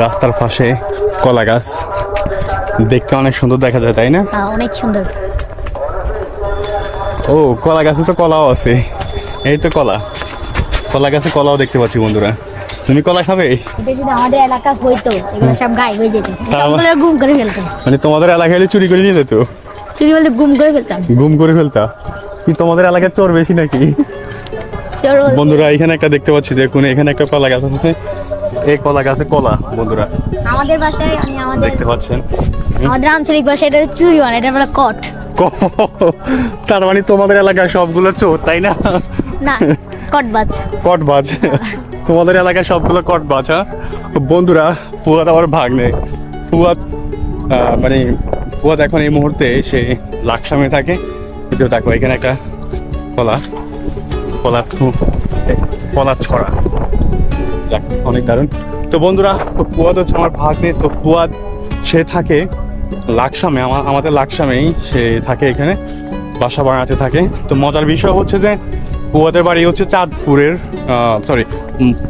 রাস্তার পাশে কলা গাছ। দেখতে অনেক সুন্দর দেখা যায় তাই না? হ্যাঁ, অনেক সুন্দর। ও কলা গাছে তো কলাও আছে। এই তো কলা। কলা গাছে কলাও দেখতে পাচ্ছি বন্ধুরা। তুমি কলা খাবে? এটা যদি আমাদের এলাকা হইতো এগুলো সব গায়ে হয়ে যেত। সবগুলো গুম করে ফেলতাম মানে তোমাদের এলাকায় হলে চুরি করে নিয়ে যেত? চুরি বলতে গুম করে ফেলতাম। গুম করে ফেলতা? কি তোমাদের এলাকায় চোর বেশি নাকি? বন্ধুরা এখানে একটা দেখতে পাচ্ছি দেখুন এখানে একটা কলা গাছ আছে। এই কলা গাছে কলা বন্ধুরা। আমাদের বাসায় আমি আমাদের দেখতে পাচ্ছেন। আমাদের আঞ্চলিক ভাষায় এটা চুরি মানে এটা বলে কট। তার মানে তোমাদের এলাকায় সবগুলো চোর তাই না? না কটবাজ। কটবাজ। তোমাদের এলাকায় সবগুলো কটবাজ হ্যাঁ? বন্ধুরা ফুয়াদ আমার ভাগ নেই ফুয়াদ মানে ফুয়াদ এখন এই মুহূর্তে সে লাকসামে থাকে। কিন্তু দেখো এখানে একটা কলা কলা কলা ছড়া। যাক, অনেক দারুণ। তো বন্ধুরা তো ফুয়াদ হচ্ছে আমার ভাগ্নে তো ফুয়াদ সে থাকে লাকসামে আমার আমাদের লাকসামেই সে থাকে এখানে বাসা বানাতে থাকে। তো মজার বিষয় হচ্ছে যে পুয়াদের বাড়ি হচ্ছে চাঁদপুরের সরি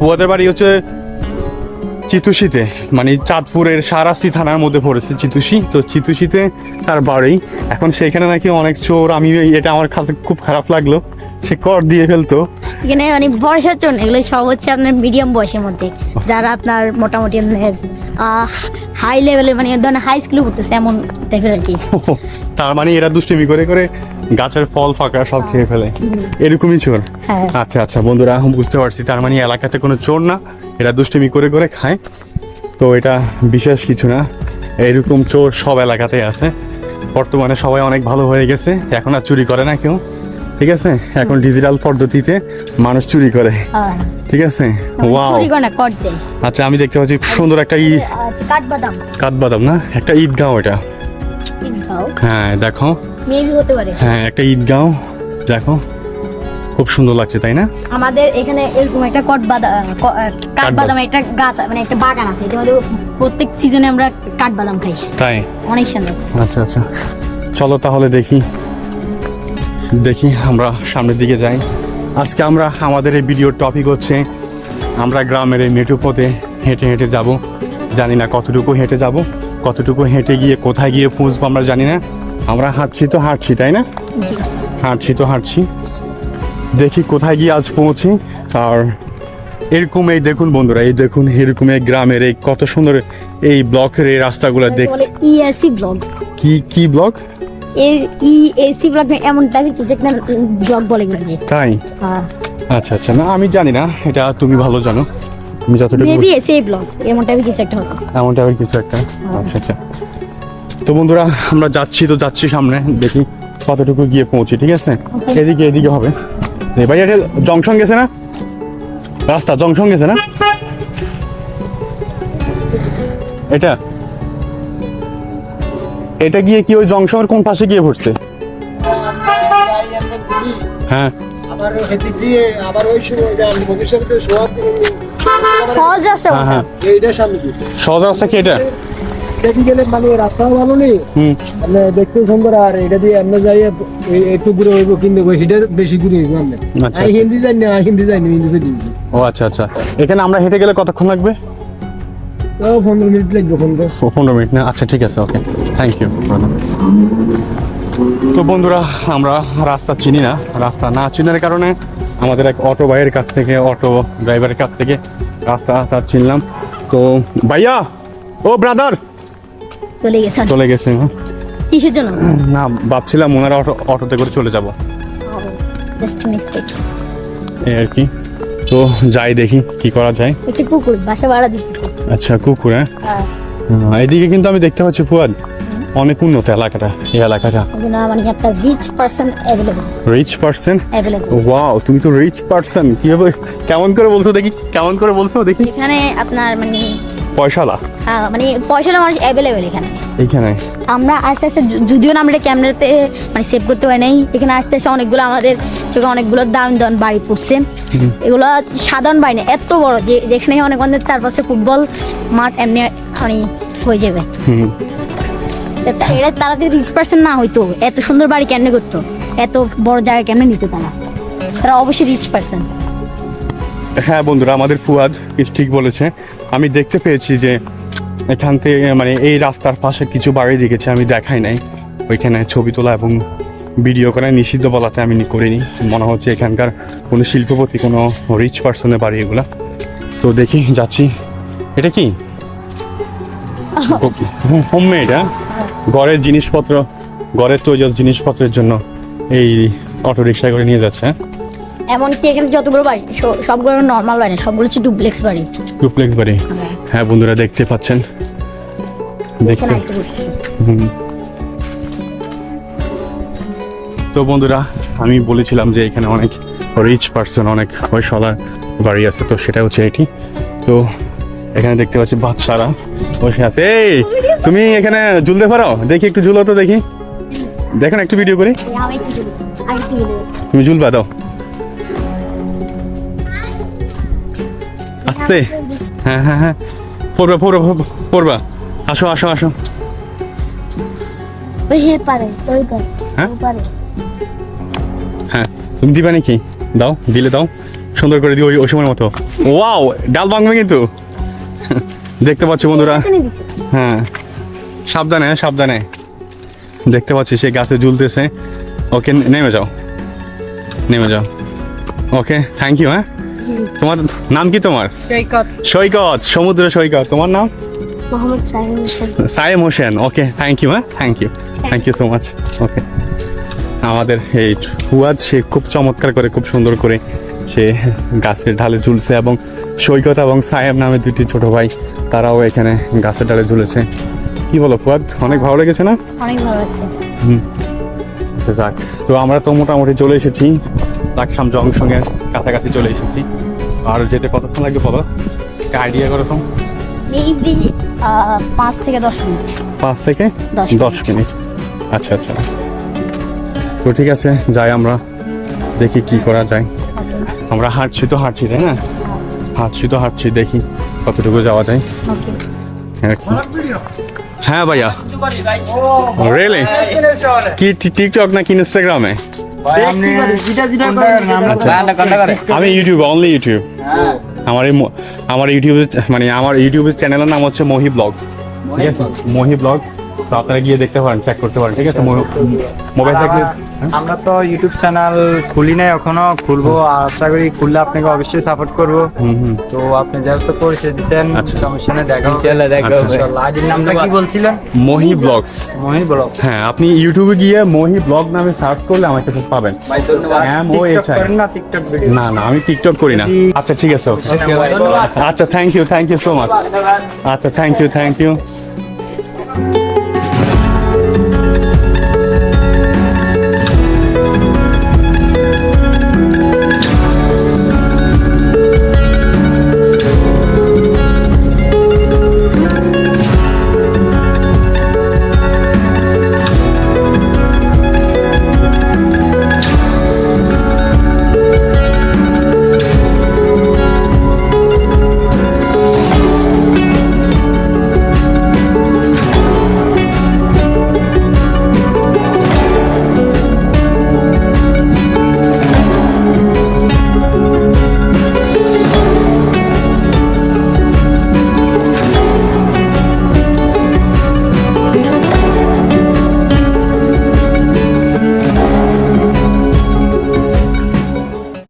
পুয়াদের বাড়ি হচ্ছে চিতুশিতে মানে চাঁদপুরের সারাস্তি থানার মধ্যে পড়েছে চিতুশি তো চিতুশিতে তার বাড়ি। এখন সেখানে নাকি অনেক চোর। আমি এটা আমার কাছে খুব খারাপ লাগল। সে কর দিয়ে ফেলতো। এখানে মানে বয়সের জন্য। এগুলো সব হচ্ছে আপনার মিডিয়াম বয়সের মধ্যে। যারা আপনার মোটামুটি আপনার হাই লেভেলে মানে ধরেন হাই স্কুলে পড়তেছে এমন টাইপের আর কি। তার মানে এরা দুষ্টুমি করে করে গাছের ফল ফাঁকা সব খেয়ে ফেলে। এরকমই চোর। হ্যাঁ। আচ্ছা আচ্ছা বন্ধুরা বুঝতে পারছি। তার মানে এলাকাতে কোনো চোর না। এরা দুষ্টিমি করে করে খায়। তো এটা বিশেষ কিছু না। এরকম চোর সব এলাকাতে আছে। বর্তমানে সবাই অনেক ভালো হয়ে গেছে। এখন আর চুরি করে না কেউ। ঠিক আছে? এখন ডিজিটাল পদ্ধতিতে মানুষ চুরি করে। ঠিক আছে? ওয়াও আচ্ছা আমি দেখতে পাচ্ছি সুন্দর একটা ই আচ্ছা কাঠবাদাম। কাঠবাদাম না? একটা ঈদগাঁও এটা। হ্যাঁ দেখো। হ্যাঁ একটা ঈদগাঁও। দেখো। খুব সুন্দর লাগছে তাই না? আমাদের এখানে এরকম একটা কটবাদাম কাঠবাদাম একটা গাছ মানে একটা বাগান আছে। এটার মধ্যে প্রত্যেক সিজনে আমরা কাঠবাদাম খাই। তাই? অনেক সুন্দর। আচ্ছা আচ্ছা। চলো তাহলে দেখি। দেখি আমরা সামনের দিকে যাই। আজকে আমরা আমাদের এই ভিডিওর টপিক হচ্ছে আমরা গ্রামের এই মেটু পথে হেঁটে হেঁটে যাব। জানি না কতটুকু হেঁটে যাব কতটুকু হেঁটে গিয়ে কোথায় গিয়ে পৌঁছবো আমরা জানি না। আমরা হাঁটছি তো হাঁটছি তাই না? হাঁটছি তো হাঁটছি। দেখি কোথায় গিয়ে আজ পৌঁছি। আর এরকম এই দেখুন বন্ধুরা এই দেখুন এরকম এই গ্রামের এই কত সুন্দর এই ব্লকের এই রাস্তাগুলো দেখ ইএসি ব্লগ কি কি ব্লক? ইএসি এমন টাইপের কিছু একটা ব্লগ বলে তাই? হ্যাঁ। আচ্ছা আচ্ছা না আমি জানি না এটা তুমি ভালো জানো। তুমি যতটুকু মেবি এসি ব্লগ এমন টাইপের কিছু একটা হবে। এমন টাইপের কিছু একটা। আচ্ছা আচ্ছা। তো বন্ধুরা আমরা যাচ্ছি তো যাচ্ছি সামনে দেখি কতটুকু গিয়ে পৌঁছি ঠিক আছে? এদিকে এদিকে হবে। ভাই এটা জংশন গেছে না? রাস্তা জংশন গেছে না? এটা? এটা গিয়ে কি ওই জংশনের কোন পাশে গিয়ে পড়ছে? হ্যাঁ। হ্যাঁ হ্যাঁ। সহজ রাস্তা কি এটা? দেখি গেলে মানে রাস্তাও ভালো নেই। মানে দেখতে সুন্দর আর এটা দিয়ে আমরা যাই একটু ঘুরে হইব কিন্তু হিটা বেশি ঘুরে হইব আমরা। আচ্ছা, আমি আচ্ছা। হিন্দি জানি না হিন্দি হিন্দি ও আচ্ছা আচ্ছা। এখানে আমরা হেঁটে গেলে কতক্ষণ লাগবে? তো পনেরো মিনিট লাগবে পনেরো। মিনিট না? আচ্ছা ঠিক আছে ওকে। থ্যাংক ইউ তো বন্ধুরা আমরা রাস্তা চিনি না। রাস্তা না চিনার কারণে আমাদের এক অটো ভাইয়ের কাছ থেকে অটো ড্রাইভারের কাছ থেকে রাস্তা তার চিনলাম। তো ভাইয়া ও ব্রাদার চলে গেছে। চলে গেছে হ্যাঁ? কিসের জন্য? না ভাবছিলাম ওনারা অটো অটোতে করে চলে যাব। জাস্ট মিস্টেক এই আর কি। তো যাই দেখি কি করা যায়। একটি কুকুর বাসা ভাড়া দিতেছে। আচ্ছা কুকুর হ্যাঁ? হ্যাঁ, এদিকে কিন্তু আমি দেখতে পাচ্ছি ফুয়াদ। অনেক উন্নত এলাকাটা এই এলাকাটা। মানে আপনার rich person available rich person available wow তুমি তো রিচ পার্সন কীভাবে কেমন করে বলছো দেখি কেমন করে বলছো দেখি। এখানে আপনার মানে পয়সালা আহ, মানে পয়সাটা মানুষ অ্যাভেলেবেল এখানে। এইখানে? আমরা আস্তে আস্তে যদিও না আমরা ক্যামেরাতে মানে সেভ করতে পারি নাই এখানে আস্তে আস্তে অনেকগুলো আমাদের চোখে অনেকগুলো দারুণ দারুণ বাড়ি পড়ছে। এগুলো সাধারণ বাড়ি না এত বড় যে যেখানে অনেক অনেক চারপাশে ফুটবল মাঠ এমনি মানে হয়ে যাবে। এরা তারা যদি রিচ পার্সন না হইতো এত সুন্দর বাড়ি কেমনে করতো? এত বড় জায়গা কেমনে নিতে তারা? তারা অবশ্যই রিচ পার্সন হ্যাঁ বন্ধুরা আমাদের ফুয়াদ ঠিক বলেছে। আমি দেখতে পেয়েছি যে এখান থেকে মানে এই রাস্তার পাশে কিছু বাড়ি দেখেছি আমি দেখাই নাই। ওইখানে ছবি তোলা এবং ভিডিও করা নিষিদ্ধ বলাতে আমি করিনি। মনে হচ্ছে এখানকার কোনো শিল্পপতি কোনো রিচ পার্সনের বাড়ি এগুলা। তো দেখি যাচ্ছি। এটা কি? হোমমেড হ্যাঁ? ঘরের জিনিসপত্র ঘরের তৈরি জিনিসপত্রের জন্য এই অটো রিক্সায় করে নিয়ে যাচ্ছে হ্যাঁ? এমনকি এখানে যতগুলো বাড়ি স- সবগুলো নর্মাল বাড়ি না, সবগুলো হচ্ছে ডুপ্লেক্স বাড়ি। ডুপ্লেক্স বাড়ি? হ্যাঁ। বন্ধুরা দেখতে পাচ্ছেন। দেখতে। হুম। তো বন্ধুরা আমি বলেছিলাম যে এখানে অনেক রিচ পার্সন অনেক পয়সাওয়ালার বাড়ি আছে তো সেটা হচ্ছে এটি। তো এখানে দেখতে পাচ্ছি বাচ্চারা বসে আছে। এই তুমি এখানে ঝুলতে পারো? দেখি একটু ঝুলো তো দেখি। দেখেন একটু ভিডিও করি। আমি একটু আমি একটু তুমি ঝুলবা দাও। আস্তে। হ্যাঁ হ্যাঁ হ্যাঁ। পড়বা পড়বা পড়বা, আসো আসো আসো। ওই হে পারে ওই পারে হ্যাঁ? পারে। হ্যাঁ তুমি দিবা নাকি? দাও দিলে দাও। সুন্দর করে দিও ওই ওই সময় মতো। ওয়াও ডাল ভাঙবে কিন্তু। দেখতে পাচ্ছি বন্ধুরা। হ্যাঁ। সাবধানে সাবধানে। দেখতে পাচ্ছি সে গাছে ঝুলতেছে। ওকে নেমে যাও। নেমে যাও। ওকে থ্যাংক ইউ হ্যাঁ। তোমার নাম কি তোমার? সৈকত। সৈকত সমুদ্র সৈকত। তোমার নাম? Mohammad Sahim Hossain. Saim Hossain okay thank you হ্যাঁ thank you thank you so much okay আমাদের এই ফুয়াদ সে খুব চমৎকার করে খুব সুন্দর করে সে গাছের ঢালে ঝুলছে এবং সৈকত এবং সায়েম নামে দুটি ছোট ভাই তারাও এখানে গাছের ডালে ঝুলেছে। কি বলো ফুয়াদ অনেক ভালো লেগেছে না? অনেক ভালো লাগছে। আচ্ছা, যাক তো আমরা তো মোটামুটি চলে এসেছি। লাকসাম জংশনের কাছাকাছি চলে এসেছি। আর যেতে কতক্ষণ লাগবে বলো? আইডিয়া করো তো মেবি পাঁচ থেকে দশ মিনিট। পাঁচ থেকে দশ মিনিট। আচ্ছা আচ্ছা। তো ঠিক আছে যাই আমরা দেখি কি করা যায়। আমরা হাঁটছি তো হাঁটছি তাই না? হাঁটছি তো হাঁটছি দেখি কতটুকু যাওয়া যায়। ওকে হ্যাঁ ভাইয়া। রেলে কি টি- টিকটক নাকি ইনস্টাগ্রামে আমি ইউটিউব অনলি ইউটিউব আমার এই আমার ইউটিউব মানে আমার ইউটিউবের চ্যানেলের নাম হচ্ছে মহি ব্লগস ঠিক আছে মহি ব্লগস তো আপনারা গিয়ে দেখতে পারেন চেক করতে পারেন ঠিক আছে? মোবাইল থাকলে আমরা তো ইউটিউব চ্যানেল খুলি নাই এখনও খুলবো আশা করি খুললে আপনাকে অবশ্যই সাপোর্ট করব। তো আপনি যেহেতু পরিচয় দিচ্ছেন আচ্ছা। সমস্যা নেই দেখা হবে। দেখা হবে। ইনশাআল্লাহ। আইডির নামটা কি বলছিলেন? মহি ব্লগস। মহির ব্লগ হ্যাঁ আপনি ইউটিউবে গিয়ে মহি ব্লগ নামে সার্চ করলে আমার কাছে পাবেন। ভাই ধন্যবাদ। হ্যাঁ, মই টিকটক এছাড়া। না টিকটক ভিডিও না না আমি টিকটক করি না। আচ্ছা ঠিক আছে আচ্ছা thank you thank you so much আচ্ছা থ্যাংক ইউ থ্যাংক ইউ